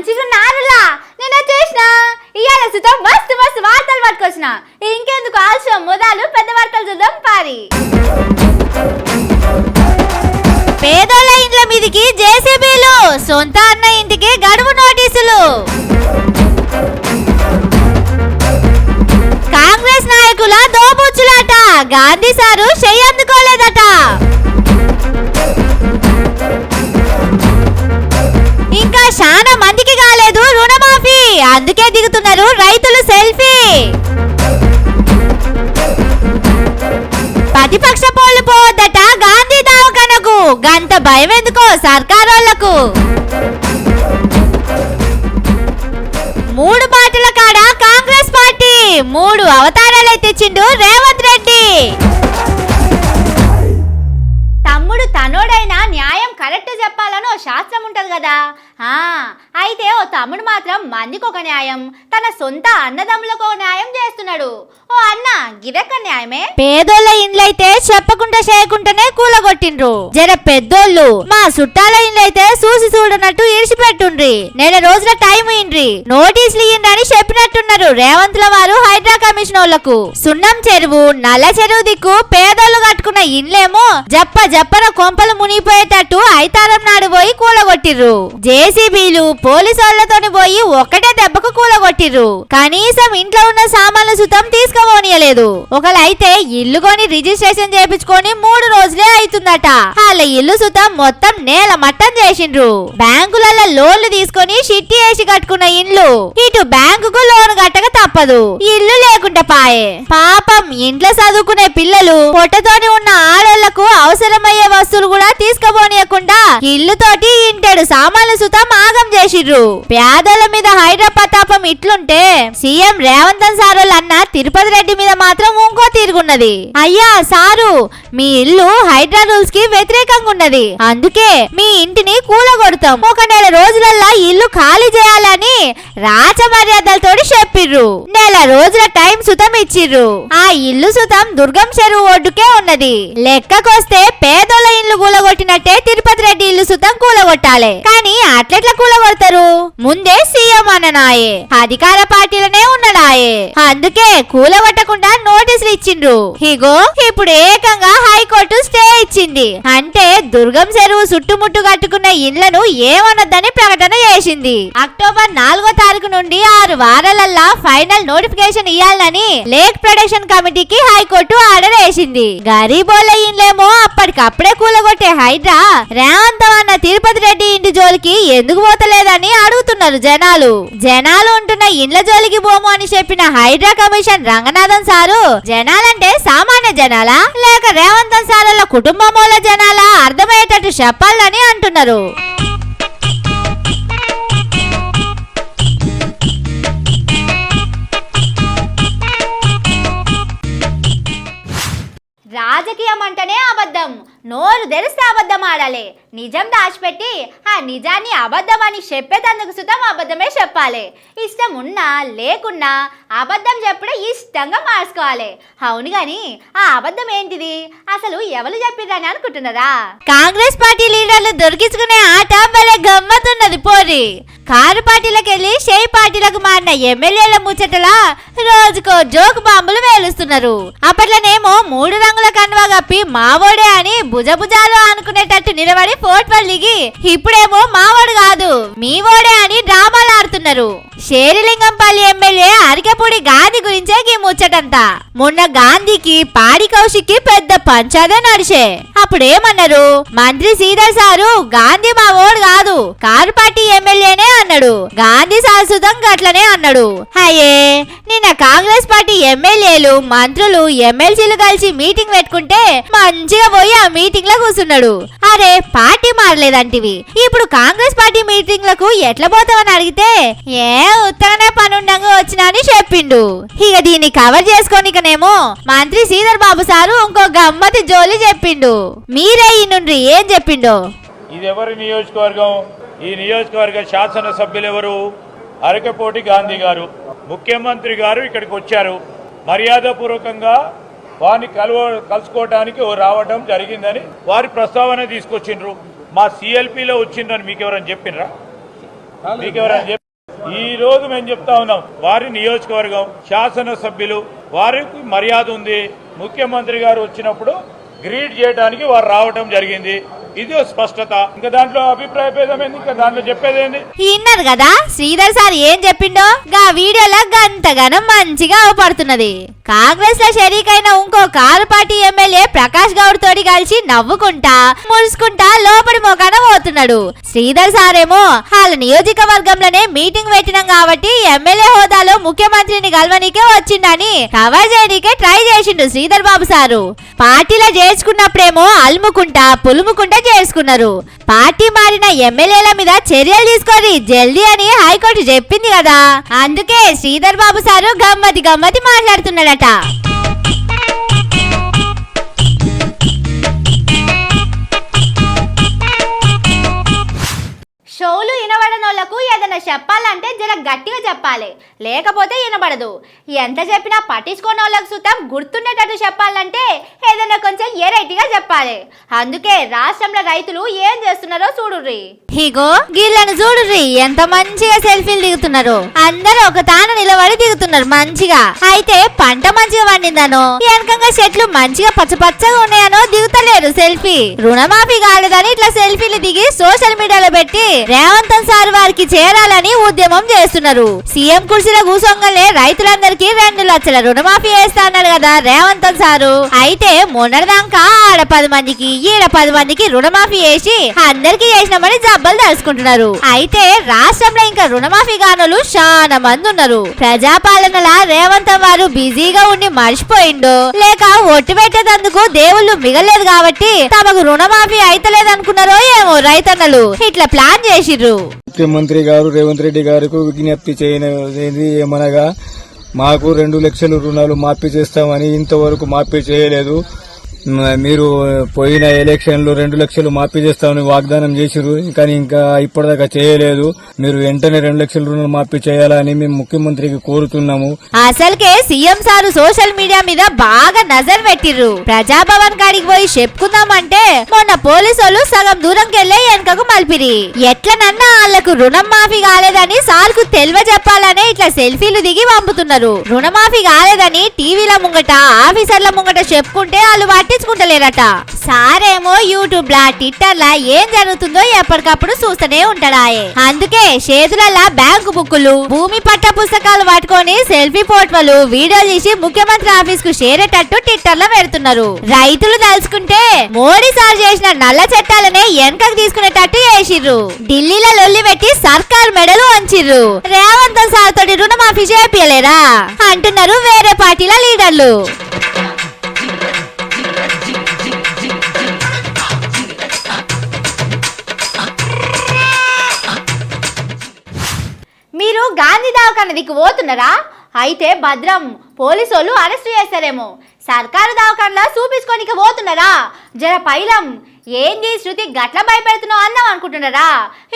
మంచిగా నారులా నేను వచ్చేసిన ఇవాళ సుతం మస్తు మస్తు వార్తలు పట్టుకొచ్చిన. ఇంకెందుకు ఆలస్యం? మొదలు పెద్ద వార్తలు చూద్దాం పారి. పేదోళ్ళ ఇండ్ల మీదికి జేసీబీలు సొంత అన్న ఇంటికి గడువు నోటీసులు. కాంగ్రెస్ నాయకుల దోబుచ్చులాట. గాంధీ సారు చెయ్యి అందుకే దిగుతున్నారు రైతులు సెల్ఫీ. ప్రతిపక్ష పోలు పోవద్దట గాంధీ దావకనకు గంత భయం ఎందుకో సర్కారోళ్ళకు మూడు మాటల కాడ కాంగ్రెస్ పార్టీ. మూడు అవతారాలే తెచ్చిండు రేవంత్ రెడ్డి. తమ్ముడు తనోడైనా న్యాయం కరెక్ట్ చెప్పాలనో శాస్త్రం ఉంటది కదా. ఆ. అయితే ఓ తమ్ముడు మాత్రం మందికి ఒక న్యాయం. తన సొంత అన్నదమ్ములకు ఒక న్యాయం చేస్తున్నాడు. ఓ అన్న గిదక్క న్యాయమే? పేదోళ్ళ ఇండ్లైతే చెప్పకుండా చేయకుండానే కూలగొట్టిండ్రు. జర పెద్దోళ్ళు మా చుట్టాల ఇండ్లైతే చూసి చూడనట్టు ఇడిచిపెట్టుండ్రి. నెల రోజుల టైం ఇండ్రి నోటీసులు ఇయ్యండి చెప్పినట్టున్నారు రేవంత్ల వారు హైడ్రా కమిషన్ వాళ్ళకు సున్నం చెరువు నల్ల చెరువు దిక్కు పేదోళ్ళు కట్టుకున్న ఇండ్లేమో జప్ప జప్పన కొంపలు మునిగిపోయేటట్టు ఐతారం నాడు పోయి కూలగొట్టిర్రు. జేసీబీలు పోలీసు వాళ్ళతోని పోయి ఒక్కటే దెబ్బకు కూలగొట్టిర్రు. కనీసం ఇంట్లో ఉన్న సామాన్లు సుతం తీసుకోబోనియలేదు ఒకలైతే ఇల్లు కొని రిజిస్ట్రేషన్ చేపించుకొని మూడు రోజులే అవుతుందట వాళ్ళ ఇల్లు సుతం మొత్తం నేల మట్టం చేసిండ్రు. బ్యాంకులలో లోన్లు తీసుకొని షిట్టి వేసి కట్టుకున్న ఇండ్లు. ఇటు బ్యాంకుకు లోన్ కట్టక తప్పదు. ఇల్లు లేకుండా పాయే. పాపం ఇంట్లో చదువుకునే పిల్లలు పొట్టతోని ఉన్న ఆడోళ్ళకు అవసరమయ్యే వస్తువులు కూడా తీసుకుపోనీయకుండా ఇల్లుతోటి ఇంటెడు సామాన్లు సుతం ఆగం చేసిర్రు. పేదల మీద హైడ్రా ప్రతాపం ఇట్లుంటే సీఎం రేవంత్ సారోళ్ళు అన్న తిరుపతి రెడ్డి మీద మాత్రం ఇంకో తీరుగున్నది. అయ్యా సారు మీ ఇల్లు హైడ్రా రూల్స్కి వ్యతిరేకంగా ఉన్నది అందుకే మీ ఇంటిని కూలగొడతాం. ఒక నెల రోజులల్లా ఇల్లు ఖాళీ చేయాలని రాచ మర్యాదలతో చెప్పిర్రు. నెల రోజుల టైం సుతం ఇచ్చిర్రు. ఆ ఇల్లు సుతం దుర్గం చెరువు ఒడ్డుకే ఉన్నది. లెక్కకొస్తే పేదోళ్ళ ఇల్లు కూలగొట్టినట్టే తిరుపతి రెడ్డి ఇల్లు సుతం కూలగొట్టాలి. కానీ అట్లెట్లా కూలగొడతారు ముందే సీఎం అన్ననాయే. అధికార పార్టీలనే ఉన్నడాయే అందుకే కూలగొట్టకుండా నోటీసులు ఇచ్చిండ్రు. ఇగో ఇప్పుడు ఏకంగా హైకోర్టు స్టే ఇచ్చింది. అంటే దుర్గం చెరువు చుట్టుముట్టు కట్టుకున్న ఇండ్లను ఏమనొద్దని ప్రకటన చేసింది. అక్టోబర్ నాలుగో తారీఖు నుండి ఆరు వారాలల్లా ఫైనల్ నోటిఫికేషన్ ఇవ్వాలని లేక్ ప్రొడక్షన్ కమిటీకి హైకోర్టు ఆర్డర్ వేసింది. గరీబోళ్ళ ఇండ్లేమో అప్పటికప్పుడే కూలగొట్టే హైడ్రా. రేవంత్ అన్న తిరుపతి రెడ్డి ఇంటి జోలికి ఎందుకు లేదని అడుగుతున్నారు జనాలు. జనాలు ఉంటున్న ఇండ్ల జోలికి పోము అని చెప్పిన హైడ్రా కమిషన్ రంగనాథన్ సారు జనాలంటే సామాన్య జనాలా? లేక రేవంత్ సారుల కుటుంబముల జనాలా? అర్థమయ్యేటట్టు చెప్పాలని అంటున్నారు. రాజకీయం అంటేనే అబద్ధం. నోరు తెరిస్తే అబద్ధం ఆడాలి. నిజం దాచిపెట్టి ఆ నిజాన్ని అబద్ధం అని చెప్పేటందుకు సుతం అబద్ధమే చెప్పాలి. ఇష్టం ఉన్నా లేకున్నా అబద్ధం చెప్పుడే ఇష్టంగా మార్చుకోవాలి. అవును గాని ఆ అబద్ధం ఏంటిది? అసలు ఎవరు చెప్పిరని అనుకుంటున్నారా? కాంగ్రెస్ పార్టీ లీడర్లు దొరికించుకునే ఆట భలే గమ్మతున్నది పోరి కారు పార్టీలకు వెళ్ళి షేయ్ పార్టీలకు మారిన ఎమ్మెల్యేల ముచ్చటలా రోజుకో జోకు బాంబులు వేలుస్తున్నారు. అప్పట్లోనేమో మూడు రంగుల కన్వా కప్పి మావోడే అని భుజభుజాలు అనుకునేటట్టు నిలబడి ఫోటోలు దిగి ఇప్పుడేమో మావాడు కాదు. మీ వాడే అని డ్రామాలు ఆడుతున్నారు. శేరిలింగంపల్లి ఎమ్మెల్యే అరికపూడి గాంధీ గురించే గీ ముచ్చటంతా. మొన్న గాంధీకి పాడి కౌశిక్కి పెద్ద పంచాదే నడిచే. అప్పుడేమన్నారు? మంత్రి సీదర్ సారు గాంధీ మా ఓడు కాదు కారు పార్టీ ఎమ్మెల్యేనే అన్నాడు. గాంధీ శాశ్వతం గట్లనే అన్నాడు. అయ్యే నిన్న కాంగ్రెస్ పార్టీ ఎమ్మెల్యేలు మంత్రులు ఎమ్మెల్సీలు కలిసి మీటింగ్ పెట్టుకుంటే మంచిగా పోయి ఆ మీటింగ్లో కూర్చున్నాడు. అరే పార్టీ మారలేదంటివి. ఇప్పుడు కాంగ్రెస్ పార్టీ మీటింగ్లకు ఎట్లా పోతావని అడిగితే ఏ ఉత్తగానే పనుండంగా వచ్చినా అని చెప్పిండు. ఇక దీన్ని కవర్ చేసుకోనికనేమో మంత్రి శ్రీధర్ బాబు సారు ఇంకో గమ్మతి జోలి చెప్పిండు. మీరే ఈ నుండి ఏం చెప్పిండో? ఇది ఎవరి నియోజకవర్గం? ఈ నియోజకవర్గ శాసనసభ్యులు ఎవరు అరకపోటి గాంధీ గారు. ముఖ్యమంత్రి గారు ఇక్కడికి వచ్చారు. మర్యాదపూర్వకంగా వారిని కలువ కలుసుకోవడానికి రావడం జరిగిందని వారి ప్రస్తావన తీసుకొచ్చిండ్రు. మా సిఎల్పిలో వచ్చిండ్రని మీకు ఎవరైనా చెప్పినరా? మీకు ఎవరైనా చెప్ప ఈ రోజు మేము చెప్తా ఉన్నాం వారి నియోజకవర్గం శాసనసభ్యులు వారికి మర్యాద ఉంది. ముఖ్యమంత్రి గారు వచ్చినప్పుడు గ్రీట్ చేయడానికి వారు రావటం జరిగింది. ఇది స్పష్టత. ఇంకా దాంట్లో అభిప్రాయ భేదమైంది ఇంకా దాంట్లో చెప్పేది విన్నారు కదా? శ్రీధర్ సార్ ఏం చెప్పిండో? గా వీడియోలో గంతగానం మంచిగా అవపడుతున్నది. కాంగ్రెస్లో షరీక్ అయిన ఇంకో car party MLA Prakash Goud తోటి కలిసి నవ్వుకుంటా ముడుచుకుంటా లోపలి మోకాన పోతున్నాడు. శ్రీధర్ సారేమో వాళ్ళ నియోజకవర్గంలోనే మీటింగ్ పెట్టినాం కాబట్టి ఎమ్మెల్యే హోదాలో ముఖ్యమంత్రిని కలవనీకే వచ్చిండని కవర్ చేయడానికే ట్రై చేసిండు శ్రీధర్ బాబు సారు. పార్టీలో చేర్చుకున్నప్పుడేమో అల్ముకుంటా పులుముకుంటా చేసుకున్నారు. పార్టీ మారిన ఎమ్మెల్యేల మీద చర్యలు తీసుకోరి జల్దీ అని హైకోర్టు చెప్పింది కదా. అందుకే శ్రీధర్ బాబు సారు గమ్మతి గమ్మతి మాట్లాడుతున్నాడట. ఏదైనా చెప్పాలంటే జర గట్టిగా చెప్పాలి. లేకపోతే వినబడదు. ఎంత చెప్పినా పట్టించుకోని వాళ్ళకు సుతం గుర్తుండేటట్టు చెప్పాలంటే ఏదైనా కొంచెం ఎరైటీగా చెప్పాలి. అందుకే రాష్ట్రంలో రైతులు ఏం చేస్తున్నారో చూడుర్రి. ఇగో గీళ్ళను చూడుర్రి. ఎంత మంచిగా సెల్ఫీలు దిగుతున్నారు. అందరూ ఒక తాను నిలబడి దిగుతున్నారు మంచిగా. అయితే పంట మంచిగా పండిందనో వెనకంగా చెట్లు మంచిగా పచ్చపచ్చగా ఉన్నాయనో దిగుతలేరు సెల్ఫీ. రుణమాఫీ కాలేదని ఇట్లా సెల్ఫీలు దిగి సోషల్ మీడియాలో పెట్టి రేవంత్ సార్ వారికి చేరాలని ఉద్యమం చేస్తున్నారు. సీఎం కుర్చీలో కూసొంగలే రైతులందరికీ రెండు లక్షల రుణమాఫీ వేస్తా కదా రేవంత్ సారు. అయితే మొన్నటిదాకా ఆడ పది మందికి ఈడ పది మందికి రుణమాఫీ చేసి అందరికి చేసినామని జబ్బలు తెలుసుకుంటున్నారు అయితే రాష్ట్రంలో ఇంకా రుణమాఫీ కానులు చాలా మంది ఉన్నారు. ప్రజాపాలనలా రేవంత్ వారు బిజీగా ఉండి మర్చిపోయిండు. లేక ఒట్టు పెట్టేటందుకు దేవుళ్ళు మిగలేదు కాబట్టి తమకు రుణమాఫీ అయితలేదు అనుకున్నారో ఏమో రైతన్నలు. ఇట్లా ప్లాన్ చేసిర్రు. ముఖ్యమంత్రి గారు రేవంత్ రెడ్డి గారికి విజ్ఞప్తి చేయనది ఏమనగా మాకు రెండు లక్షల రుణాలు మాఫీ చేస్తామని ఇంతవరకు మాఫీ చేయలేదు. మీరు పోయిన ఎలక్షన్లో రెండు లక్షలు మాఫీ చేస్తామని వాగ్దానం చేసిరు కానీ ఇంకా ఇప్పటిదాకా చేయలేదు. మీరు వెంటనే రెండు లక్షల రుణాలు మాఫీ చేయాలని మేము ముఖ్యమంత్రికి కోరుతున్నాము. అసలుకే సీఎం సారు సోషల్ మీడియా మీద బాగా నజర్ పెట్టిర్రు. ప్రజాభవన్ కాడికి పోయి చెప్పుకుందామంటే మొన్న పోలీసు వాళ్ళు సగం దూరం వెళ్ళే వెనకకు మలిపిరి. ఎట్లనన్నా వాళ్ళకు రుణం మాఫీ కాలేదని సార్కు తెలివ చెప్పాలనే ఇట్లా సెల్ఫీలు దిగి పంపుతున్నారు. రుణమాఫీ కాలేదని టీవీల ముంగట ఆఫీసర్ల ముంగట చెప్పుకుంటే వాళ్ళు పట్టించుకుంటలేరట. సారేమో యూట్యూబ్ లా ట్విట్టర్ లా ఏం జరుగుతుందో ఎప్పటికప్పుడు చూస్తూనే ఉంటాడాయే. అందుకే చేతులలా బ్యాంకు బుక్కులు భూమి పట్ట పుస్తకాలు పట్టుకొని సెల్ఫీ ఫోటోలు వీడియో తీసి ముఖ్యమంత్రి ఆఫీస్కు చేరేటట్టు ట్విట్టర్లో పెడుతున్నారు. రైతులు తలుచుకుంటే మోడీ సార్ చేసిన నల్ల చట్టాలనే వెనకకు తీసుకునేటట్టు చేసిర్రు. ఢిల్లీలో లొల్లి పెట్టి సర్కార్ మెడలు వంచిర్రు. రేవంత్ సార్ తోటి రుణమాఫీ చేపియలేరా? అంటున్నారు వేరే పార్టీల లీడర్లు. గాంధీ దవాఖాన దిక్కు పోతున్నారా? అయితే భద్రం పోలీసు వాళ్ళు అరెస్ట్ చేస్తారేమో. సర్కారు దవాఖానలో చూపించుకోనికి పోతున్నారా? జర పైలం ఏంది శృతి గట్ల భయపెడుతున్నావు అందాం అనుకుంటున్నారా?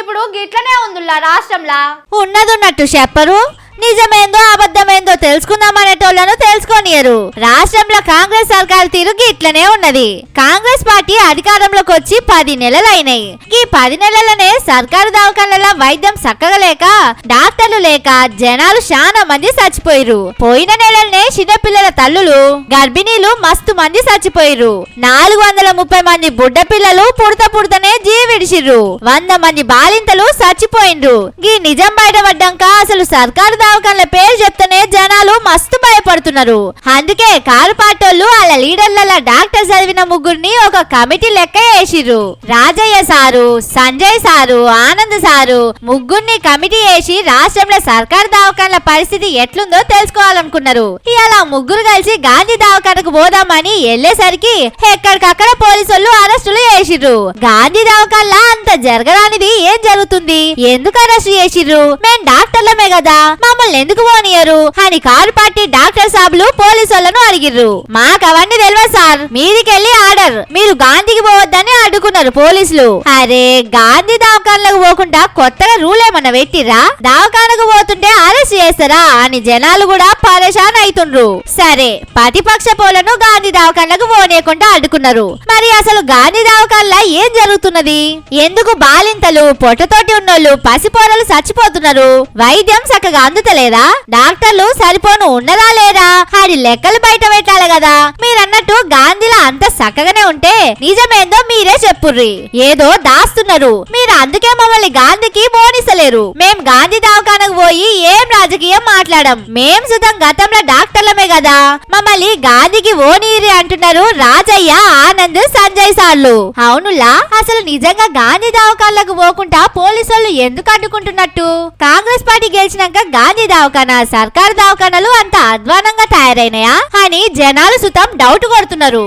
ఇప్పుడు గిట్లనే ఉందిలా రాష్ట్రంలా. ఉన్నదున్నట్టు చెప్పరు. నిజమేందో అబద్ధమేందో తెలుసుకుందామనేటోళ్ళను తెలుసుకోనియరు. రాష్ట్రంలో కాంగ్రెస్ సర్కార్ తిరుగు ఇట్లనే ఉన్నది. కాంగ్రెస్ పార్టీ అధికారంలోకి వచ్చి పది నెలలైనాయి. ఈ పది నెలలనే సర్కారు దవాఖానల వైద్యం చక్కగా లేక డాక్టర్లు లేక జనాలు చాలా మంది చచ్చిపోయారు పోయిన నెలలనే చిన్నపిల్లల తల్లులు గర్భిణీలు మస్తు మంది చచ్చిపోయారు నాలుగు వందల ముప్పై మంది బుడ్డ పిల్లలు పుడత పుడతనే జీవిడిచిర్రు. వంద మంది బాలింతలు చచ్చిపోయిండ్రు. ఈ నిజం బయటపడ్డాక అసలు సర్కారు దవాఖానల పేరు చెప్తేనే జనాలు మస్తు భయపడుతున్నారు. అందుకే కారు పాటోళ్ళు వాళ్ళ లీడర్ల డాక్టర్ చదివిన ముగ్గురిని ఒక కమిటీ లెక్క వేసిర్రు. Rajaiah sir Sanjay sir Anand sir ముగ్గురిని కమిటీ వేసి రాష్ట్రంలో సర్కారు దవాఖానల పరిస్థితి ఎట్లుందో తెలుసుకోవాలనుకున్నారు. ఇలా ముగ్గురు కలిసి గాంధీ దవాఖానకు పోదామని వెళ్ళేసరికి ఎక్కడికక్కడ పోలీసులు అరెస్టులు చేసిర్రు. గాంధీ దవాఖాన్లా అంత జరగరానిది ఏం జరుగుతుంది? ఎందుకు అరెస్ట్ చేసిర్రు? మేం డాక్టర్లమే కదా. మా మమ్మల్ని ఎందుకు పోనియరు? అని కారు పార్టీ డాక్టర్ సాబులు పోలీసు వాళ్ళను అడిగిర్రు మాకు అవన్నీ తెలియదు సార్. మీదికెళ్ళి ఆర్డర్. మీరు గాంధీకి పోవద్దని అడ్డుకున్నారు పోలీసులు. అరే గాంధీ దవాఖానలకు పోకుండా కొత్తగా రూల్ ఏమన్నా పెట్టిరా? దవాఖానకు పోతుంటే అరెస్ట్ చేస్తారా? అని జనాలు కూడా పరేషాన్ అవుతుండ్రు సరే ప్రతిపక్ష పోలను గాంధీ దవాఖానలకు పోనీయకుండా అడ్డుకున్నారు. మరి అసలు గాంధీ దవాఖానలో ఏం జరుగుతున్నది? ఎందుకు బాలింతలు పొట్టతోటి ఉన్నోళ్ళు పసిపోరలు చచ్చిపోతున్నారు? వైద్యం చక్కగా అందుతలేదా? డాక్టర్లు సరిపోను ఉన్నదా లేరా ఆడి లెక్కలు బయట పెట్టాలి కదా. మీరన్నట్టు గాంధీలా అంత చక్కగానే ఉంటే నిజమేందో మీరే చెప్పుర్రి. ఏదో దాస్తున్నారు. మీరు అందుకే మమ్మల్ని గాంధీకి బోనిసలేరు మేం గాంధీ దవాఖానకు పోయి ఏం రాజకీయం మాట్లాడం? మేం సుతం గతంలో డాక్టర్లమే కదా. మమ్మల్ని గాంధీకి ఓనీరి అంటున్నారు రాజయ్య ఆనంద్ సంజయ్ సార్లు. అవునులా? అసలు నిజంగా గాంధీ దవాఖానలకు పోకుండా పోలీసు వాళ్ళు ఎందుకు అడ్డుకుంటున్నట్టు? కాంగ్రెస్ పార్టీ గెలిచినాక గాంధీ దవాఖానా సర్కారు దవాఖానాలు అంత అధ్వానంగా తయారైనాయా? అని జనాలు సుతం డౌట్ కొడుతున్నారు.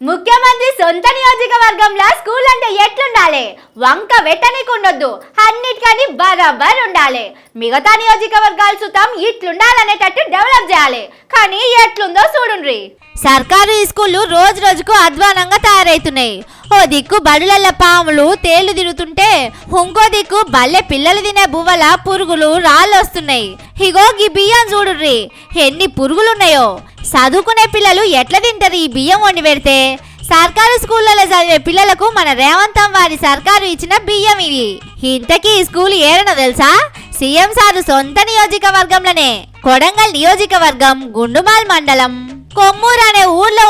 ముఖ్యమంత్రి సొంత నియోజకవర్గంలో స్కూల్ అంటే ఎట్లుండాలి? వంక వెట్టనికి ఉండొద్దు అన్నిటికని బరాబర్ ఉండాలి మిగతా నియోజకవర్గాలు సుతం ఇట్లుండాలనేటట్టు డెవలప్ చేయాలి. కానీ ఎట్లుందో చూడుండ్రి. సర్కారు ఈ స్కూళ్ళు రోజు రోజుకు అధ్వానంగా తయారైతున్నాయి. ఓ దిక్కు బడులల్ల పాములు తేలు తిరుగుతుంటే ఇంకో దిక్కు బల్లె పిల్లలు తినే బువ్వల పురుగులు రాళ్ళు వస్తున్నాయి ఇగో గీ బియ్యం చూడుర్రి ఎన్ని పురుగులున్నాయో. చదువుకునే పిల్లలు ఎట్లా తింటారు ఈ బియ్యం వండి పెడితే? సర్కారు స్కూళ్ళలో చదివే పిల్లలకు మన రేవంతం వారి సర్కారు ఇచ్చిన బియ్యం ఇవి ఇంతకీ ఈ స్కూల్ ఏరనో తెలుసా? సీఎం సారు సొంత నియోజకవర్గంలోనే కొడంగల్ నియోజకవర్గం గుండుమాల్ మండలం. కొమ్మూరు అనే ఊర్లో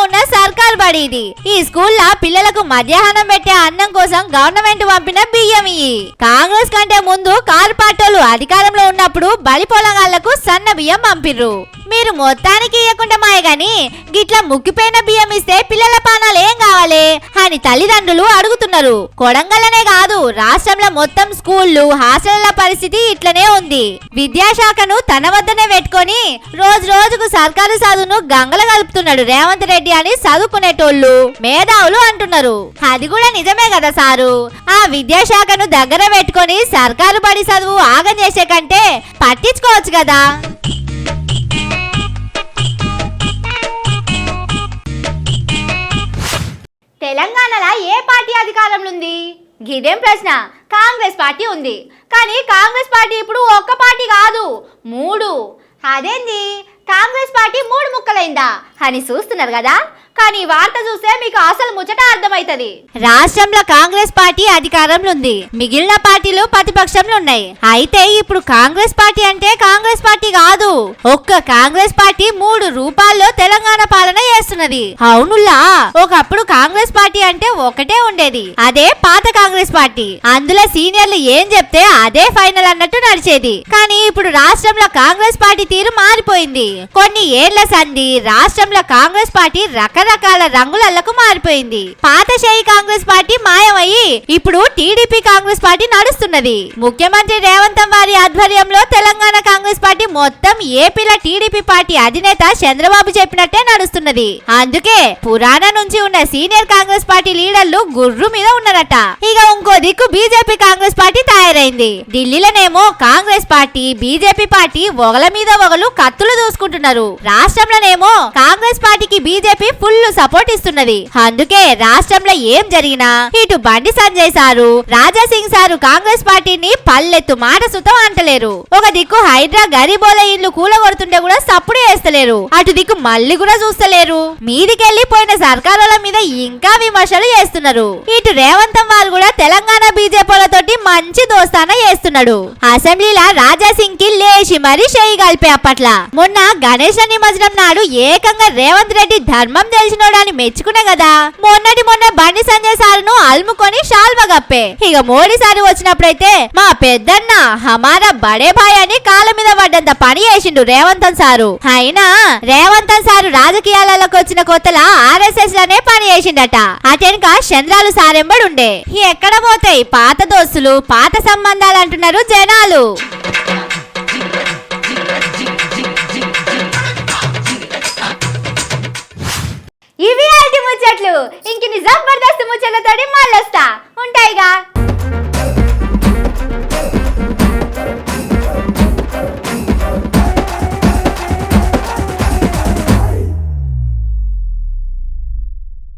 ఉన్న ఇది ఈ స్కూల్లో పిల్లలకు మధ్యాహ్నం పెట్టే అన్నం కోసం గవర్నమెంట్ పంపిన బియ్యం ఇవి కాంగ్రెస్ కంటే ముందు కారు పార్టీలు అధికారంలో ఉన్నప్పుడు బలి పొలగాళ్ళకు సన్న బియ్యం పంపిర్రు. మీరు మొత్తానికి ఇవ్వకుండా మాయ గాని గిట్లా ముక్కిపోయిన బియ్యం ఇస్తే పిల్లల పానాలు ఏం కావాలి? అని తల్లిదండ్రులు అడుగుతున్నారు. కొడంగల్లనే కాదు రాష్ట్రంలో మొత్తం స్కూళ్ళు హాస్టళ్ళ పరిస్థితి ఇట్లనే ఉంది. విద్యాశాఖను తన వద్దనే పెట్టుకొని రోజు రోజుకు సర్కారు చదువును గంగల కలుపుతున్నాడు రేవంత్ రెడ్డి అని చదువుకునేటోళ్ళు మేధావులు అంటున్నారు. అది కూడా నిజమే కదా సారు? ఆ విద్యాశాఖను దగ్గర పెట్టుకొని సర్కారు బడి చదువు ఆగం చేసే కంటే పట్టించుకోవచ్చు కదా? తెలంగాణలో ఏ పార్టీ అధికారంలో ఉంది? గిదేం ప్రశ్న. కాంగ్రెస్ పార్టీ ఉంది. కానీ కాంగ్రెస్ పార్టీ ఇప్పుడు ఒక్క పార్టీ కాదు. మూడు. అదేంది? కాంగ్రెస్ పార్టీ మూడు ముక్కలైందా? అని చూస్తున్నారు కదా? కానీ వార్త చూస్తే మీకు అసలు ముచ్చట అర్థమైతది రాష్ట్రంలో కాంగ్రెస్ పార్టీ అధికారంలో ఉంది. మిగిలిన పార్టీలు ప్రతిపక్షంలో ఉన్నాయి. అయితే ఇప్పుడు కాంగ్రెస్ పార్టీ అంటే కాంగ్రెస్ పార్టీ కాదు. ఒక్క కాంగ్రెస్ పార్టీ మూడు రూపాల్లో తెలంగాణ పాలన చేస్తున్నది. అవునులా ఒకప్పుడు కాంగ్రెస్ పార్టీ అంటే ఒకటే ఉండేది. అదే పాత కాంగ్రెస్ పార్టీ. అందులో సీనియర్లు ఏం చెప్తే అదే ఫైనల్ అన్నట్టు నడిచేది. కానీ ఇప్పుడు రాష్ట్రంలో కాంగ్రెస్ పార్టీ తీరు మారిపోయింది. కొన్ని ఏళ్ళ సంధి రాష్ట్రం కాలంలో కాంగ్రెస్ పార్టీ రకరకాల రంగులలకు మారిపోయింది. పాత కాంగ్రెస్ పార్టీ మాయమయ్యి ఇప్పుడు టీడీపీ కాంగ్రెస్ పార్టీ నడుస్తున్నది. ముఖ్యమంత్రి రేవంత్ వారి ఆధ్వర్యంలో తెలంగాణ కాంగ్రెస్ పార్టీ మొత్తం ఏపీల టీడీపీ పార్టీ అధినేత చంద్రబాబు చెప్పినట్టే నడుస్తున్నది. అందుకే పురాణ నుంచి ఉన్న సీనియర్ కాంగ్రెస్ పార్టీ లీడర్లు గుర్రు మీద ఉన్నారట. ఇక ఇంకో దిక్కు బీజేపీ కాంగ్రెస్ పార్టీ తయారైంది. ఢిల్లీలోనేమో కాంగ్రెస్ పార్టీ బీజేపీ పార్టీ ఒకల మీద ఒకలు కత్తులు దూసుకుంటున్నారు. రాష్ట్రంలోనేమో కాంగ్రెస్ పార్టీకి బీజేపీ ఫుల్ సపోర్ట్ ఇస్తున్నది. అందుకే రాష్ట్రంలో ఏం జరిగినా ఇటు బండి సంజయ్ సారు రాజా సింగ్ సారు కాంగ్రెస్ పార్టీని పల్లెత్తు మాట సుతం అంటలేరు. ఒక దిక్కు హైడ్రా గరీబోల ఇల్లు కూలగొడుతుంటే కూడా సప్పుడు చేస్తలేరు. అటు దిక్కు మళ్ళీ కూడా చూస్తలేరు. మీదికెళ్ళి పోయిన సర్కారుల మీద ఇంకా విమర్శలు చేస్తున్నారు. ఇటు రేవంతం వారు కూడా తెలంగాణ బీజేపీలతోటి మంచి దోస్తాన చేస్తున్నాడు. అసెంబ్లీలో రాజా సింగ్కి లేచి మరీ చేయి కలిపే అప్పట్ల. మొన్న గణేష్ నిమజ్జనం నాడు ఏకంగా రేవంత్ రెడ్డి ధర్మం తెలిసినోడని మెచ్చుకునే కదా. మొన్నటి మొన్న బండి సంజయ్ సార్ను అల్ముకొని షాల్వ గప్పే ఇక మోడీ సారి వచ్చినప్పుడైతే మా పెద్దన్న హమారా బడే భాయ్ అని కాళ్ళ మీద పడ్డంత పని చేసిండు రేవంతన్ సారు. అయినా రేవంతన్ సారు రాజకీయాలలోకి వచ్చిన కొత్తలా ఆర్ఎస్ఎస్లోనే పని చేసిండట. అటెనక చంద్రాలు సారెంబడుండే. ఎక్కడ పోతాయి? పాత దోస్తులు పాత సంబంధాలు అంటున్నారు జనాలు. ఇవి ఆల్టి ముచ్చట్లు. ఇంక ని జబర్దస్త్ ముచ్చట్లతోటి మళ్ళొస్తా. ఉంటాయిగా.